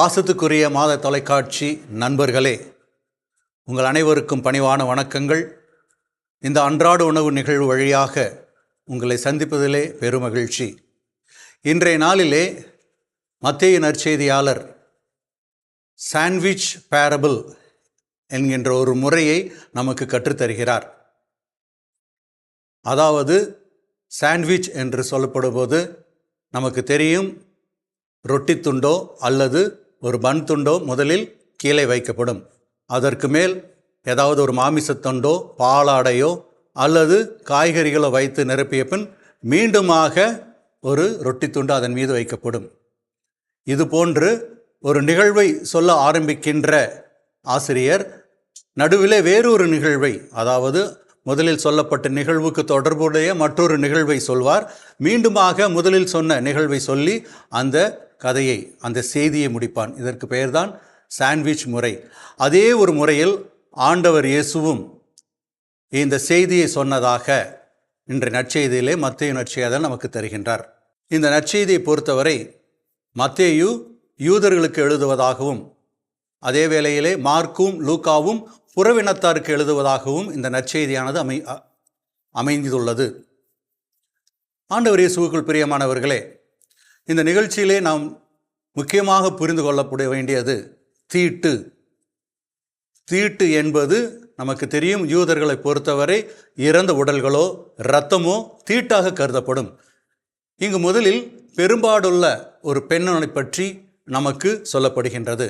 பாசத்துக்குரிய மாத தொலைக்காட்சி நண்பர்களே உங்கள் அனைவருக்கும் பணிவான வணக்கங்கள். இந்த அன்றாட உணவு நிகழ்வு வழியாக உங்களை சந்திப்பதிலே பெருமகிழ்ச்சி. இன்றைய நாளிலே மத்திய நற்செய்தியாளர் சாண்ட்விச் பேரபிள் என்கின்ற ஒரு முறையை நமக்கு கற்றுத்தருகிறார். அதாவது சாண்ட்விச் என்று சொல்லப்படும்போது நமக்கு தெரியும் ரொட்டி துண்டோ அல்லது ஒரு பன் துண்டோ முதலில் கீழே வைக்கப்படும். அதற்கு மேல் ஏதாவது ஒரு மாமிசத்துண்டோ பாலாடையோ அல்லது காய்கறிகளோ வைத்து நிரப்பிய பின் மீண்டுமாக ஒரு ரொட்டி துண்டு அதன் மீது வைக்கப்படும். இது போன்று ஒரு நிகழ்வை சொல்ல ஆரம்பிக்கின்ற ஆசிரியர் நடுவிலே வேறொரு நிகழ்வை அதாவது முதலில் சொல்லப்பட்ட நிகழ்வுக்கு தொடர்புடைய மற்றொரு நிகழ்வை சொல்வார். மீண்டுமாக முதலில் சொன்ன நிகழ்வை சொல்லி அந்த கதையை அந்த செய்தியை முடிப்பான். இதற்கு பெயர்தான் சாண்ட்விச் முறை. அதே ஒரு முறையில் ஆண்டவர் இயேசுவும் இந்த செய்தியை சொன்னதாக இன்று நற்செய்தியிலே மத்திய நற்செய்தான் நமக்கு தருகின்றார். இந்த நற்செய்தியை பொறுத்தவரை மத்தேயு யூதர்களுக்கு எழுதுவதாகவும் அதே வேளையிலே மார்க்கும் லூக்காவும் புறவினத்தாருக்கு எழுதுவதாகவும் இந்த நற்செய்தியானது அமை அ- அமைந்துள்ளது. ஆண்டவர் இயேசுவுக்குள் பிரியமானவர்களே இந்த நிகழ்ச்சியிலே நாம் முக்கியமாக புரிந்து கொள்ளப்பட வேண்டியது தீட்டு. தீட்டு என்பது நமக்கு தெரியும் யூதர்களை பொறுத்தவரை இறந்த உடல்களோ இரத்தமோ தீட்டாக கருதப்படும். இங்கு முதலில் பெரும்பாடுள்ள ஒரு பெண்ணனை பற்றி நமக்கு சொல்லப்படுகின்றது.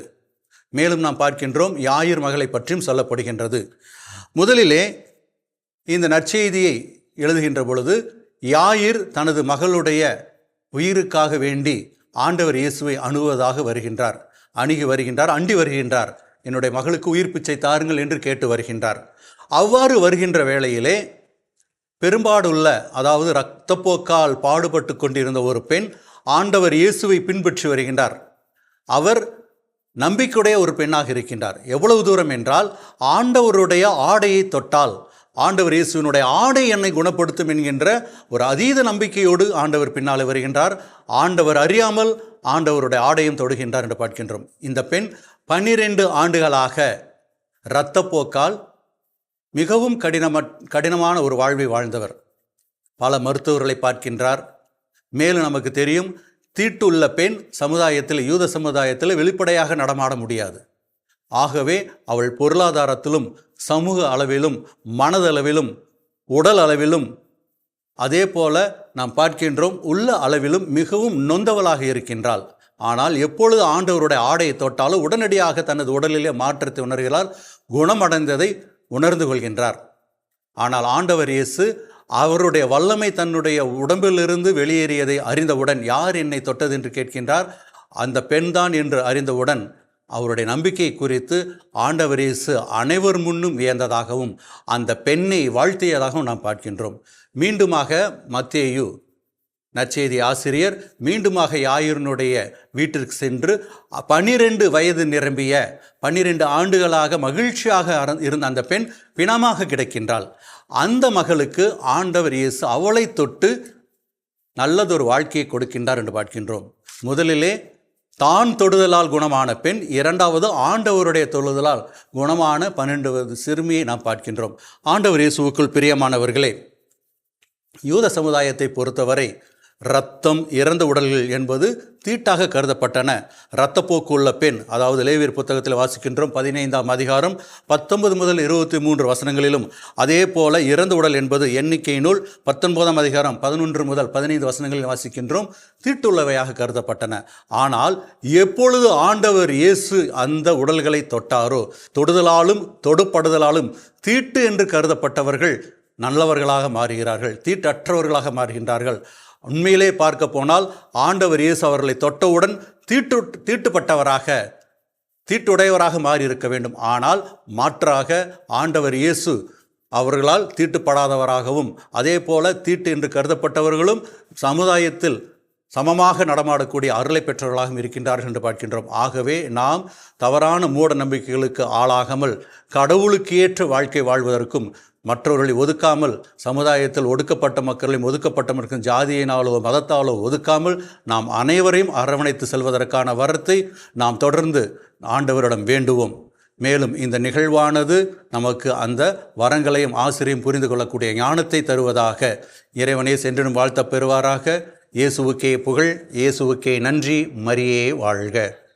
மேலும் நாம் பார்க்கின்றோம் யாயிர் மகளை பற்றியும் சொல்லப்படுகின்றது. முதலிலே இந்த நற்செய்தியை எழுதுகின்ற பொழுது யாயிர் தனது மகளுடைய உயிருக்காக வேண்டி ஆண்டவர் இயேசுவை அணுவதாக வருகின்றார். அணுகி வருகின்றார் அண்டி வருகின்றார். என்னுடைய மகளுக்கு உயிர் பிச்சை தாருங்கள் என்று கேட்டு வருகின்றார். அவ்வாறு வருகின்ற வேளையிலே பெரும்பாடுள்ள அதாவது இரத்தப்போக்கால் பாடுபட்டு கொண்டிருந்த ஒரு பெண் ஆண்டவர் இயேசுவை பின்பற்றி வருகின்றார். அவர் நம்பிக்கையுடைய ஒரு பெண்ணாக இருக்கின்றார். எவ்வளவு தூரம் என்றால் ஆண்டவருடைய ஆடையை தொட்டால் ஆண்டவர் இயேசுவினுடைய ஆடை என்னை குணப்படுத்தும் என்கின்ற ஒரு அதீத நம்பிக்கையோடு ஆண்டவர் பின்னாலே வருகின்றார். ஆண்டவர் அறியாமல் ஆண்டவருடைய ஆடையும் தொடுகின்றார் என்று பார்க்கின்றோம். இந்த பெண் பன்னிரெண்டு ஆண்டுகளாக இரத்தப்போக்கால் மிகவும் கடினம கடினமான ஒரு வாழ்வை வாழ்ந்தவர். பல மருத்துவர்களை பார்க்கின்றார். மேலும் நமக்கு தெரியும் தீட்டுள்ள பெண் சமுதாயத்தில் யூத சமுதாயத்தில் வெளிப்படையாக நடமாட முடியாது. ஆகவே அவள் பொருளாதாரத்திலும் சமூக அளவிலும் மனதளவிலும் உடல் அளவிலும் அதே போல நாம் பார்க்கின்றோம் உள்ள அளவிலும் மிகவும் நொந்தவளாக இருக்கின்றாள். ஆனால் எப்பொழுது ஆண்டவருடைய ஆடையை தொட்டாலும் உடனடியாக தனது உடலிலே மாற்றத்தை உணர்கிறார் குணமடைந்ததை உணர்ந்து கொள்கின்றார். ஆனால் ஆண்டவர் இயேசு அவருடைய வல்லமை தன்னுடைய உடம்பிலிருந்து வெளியேறியதை அறிந்தவுடன் யார் என்னை தொட்டது என்று கேட்கின்றார்? அந்த பெண்தான் என்று அறிந்தவுடன் அவருடைய நம்பிக்கை குறித்து ஆண்டவர் இயேசு அனைவர் முன்னும் வியந்ததாகவும் அந்த பெண்ணை வாழ்த்தியதாகவும் நாம் பார்க்கின்றோம். மீண்டுமாக மத்தேயு நற்செய்தி ஆசிரியர் மீண்டுமாக யாயிரனுடைய வீட்டிற்கு சென்று பனிரெண்டு வயது நிரம்பிய பன்னிரெண்டு ஆண்டுகளாக மகிழ்ச்சியாக இருந்த அந்த பெண் பிணமாக கிடக்கின்றாள். அந்த மகளுக்கு ஆண்டவர் இயேசு அவளை தொட்டு நல்லதொரு வாழ்க்கையை கொடுக்கின்றார் என்று பார்க்கின்றோம். முதலிலே தான் தொடுதலால் குணமான பெண் இரண்டாவது ஆண்டவருடைய தொழுதலால் குணமான பன்னெண்டு சிறுமியை நாம் பார்க்கின்றோம். ஆண்டவர் இயேசுவுக்குள் பிரியமானவர்களே யூத சமுதாயத்தை பொறுத்தவரை இரத்தம் இறந்த உடல்கள் என்பது தீட்டாக கருதப்பட்டன. இரத்தப்போக்கு உள்ள பெண் அதாவது லேவியர் புத்தகத்தில் வாசிக்கின்றோம் பதினைந்தாம் அதிகாரம் பத்தொன்பது முதல் இருபத்தி மூன்று வசனங்களிலும் அதே போல இறந்த உடல் என்பது எண்ணிக்கை நூல் பத்தொன்பதாம் அதிகாரம் பதினொன்று முதல் பதினைந்து வசனங்களில் வாசிக்கின்றோம் தீட்டுள்ளவையாக கருதப்பட்டன. ஆனால் எப்பொழுது ஆண்டவர் இயேசு அந்த உடல்களை தொட்டாரோ தொடுதலாலும் தொடுப்படுதலாலும் தீட்டு என்று கருதப்பட்டவர்கள் நல்லவர்களாக மாறுகிறார்கள் தீட்டற்றவர்களாக மாறுகின்றார்கள். உண்மையிலே பார்க்க போனால் ஆண்டவர் இயேசு அவர்களை தொட்டவுடன் தீட்டு தீட்டுப்பட்டவராக தீட்டுடையவராக மாறி இருக்க வேண்டும். ஆனால் மாற்றாக ஆண்டவர் இயேசு அவர்களால் தீட்டுப்படாதவராகவும் அதே போல தீட்டு என்று கருதப்பட்டவர்களும் சமுதாயத்தில் சமமாக நடமாடக்கூடிய அருளை பெற்றவர்களாகவும் இருக்கின்றார்கள் என்று பார்க்கின்றோம். ஆகவே நாம் தவறான மூட நம்பிக்கைகளுக்கு ஆளாகாமல் கடவுளுக்கு ஏற்ற வாழ்க்கை வாழ்வதற்கும் மற்றவர்களை ஒதுக்காமல் சமுதாயத்தில் ஒடுக்கப்பட்ட மக்களையும் ஒதுக்கப்பட்ட மக்களும் ஜாதியினாலோ மதத்தாலோ ஒதுக்காமல் நாம் அனைவரையும் அரவணைத்து செல்வதற்கான வரத்தை நாம் தொடர்ந்து ஆண்டவரிடம் வேண்டுவோம். மேலும் இந்த நிகழ்வானது நமக்கு அந்த வரங்களையும் ஆசிரியம் புரிந்து கொள்ளக்கூடிய ஞானத்தை தருவதாக இறைவனே சென்றிடும் வாழ்த்தப் பெறுவாராக. இயேசுவுக்கே புகழ் இயேசுவுக்கே நன்றி மரியே வாழ்க.